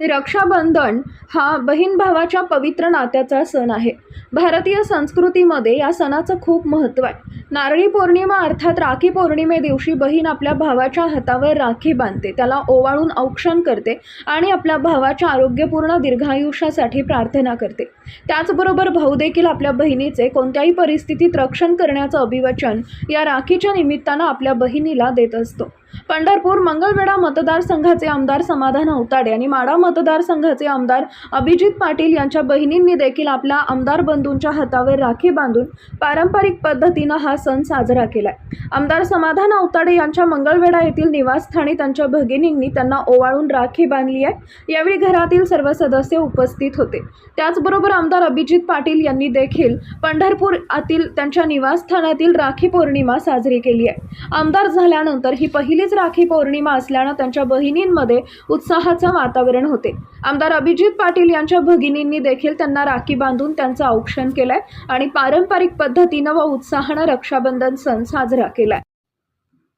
रक्षाबंधन हा बहीण भावाच्या पवित्र नात्याचा सण आहे. भारतीय संस्कृतीमध्ये या सणाचं खूप महत्त्व आहे. नारळी पौर्णिमा अर्थात राखी पौर्णिमे दिवशी बहीण आपल्या भावाच्या हातावर राखी बांधते. त्याला ओवाळून औक्षण करते आणि आपल्या भावाच्या आरोग्यपूर्ण दीर्घायुष्यासाठी प्रार्थना करते. त्याचबरोबर भाऊ देखील आपल्या बहिणीचे कोणत्याही परिस्थितीत रक्षण करण्याचं अभिवचन या राखीच्या निमित्तानं आपल्या बहिणीला देत असतो. पंढरपूर मंगळवेढा मतदारसंघाचे आमदार समाधान अवताडे आणि माडा मतदारसंघाचे आमदार अभिजित पाटील यांच्या बहिणींनी देखील आपल्या आमदार बंधूंच्या हातावर राखी बांधून पारंपरिक पद्धतीनं हा सण साजरा केलाय. आमदार समाधान अवताडे यांच्या मंगळवेढा येथील निवासस्थानी त्यांच्या भगिनींनी त्यांना ओवाळून राखी बांधली आहे. यावेळी घरातील सर्व सदस्य उपस्थित होते. त्याचबरोबर आमदार अभिजित पाटील यांनी देखील पंढरपूर आतील त्यांच्या निवासस्थानातील राखी पौर्णिमा साजरी केली आहे. आमदार झाल्यानंतर ही पहिली पहिलीच राखी पौर्णिमा असल्यानं त्यांच्या बहिणींमध्ये उत्साहाचं वातावरण होते. आमदार अभिजित पाटील यांच्या भगिनींनी देखील त्यांना राखी बांधून त्यांचं औक्षण केलंय आणि पारंपरिक पद्धतीनं व उत्साहानं रक्षाबंधन सण साजरा केलाय.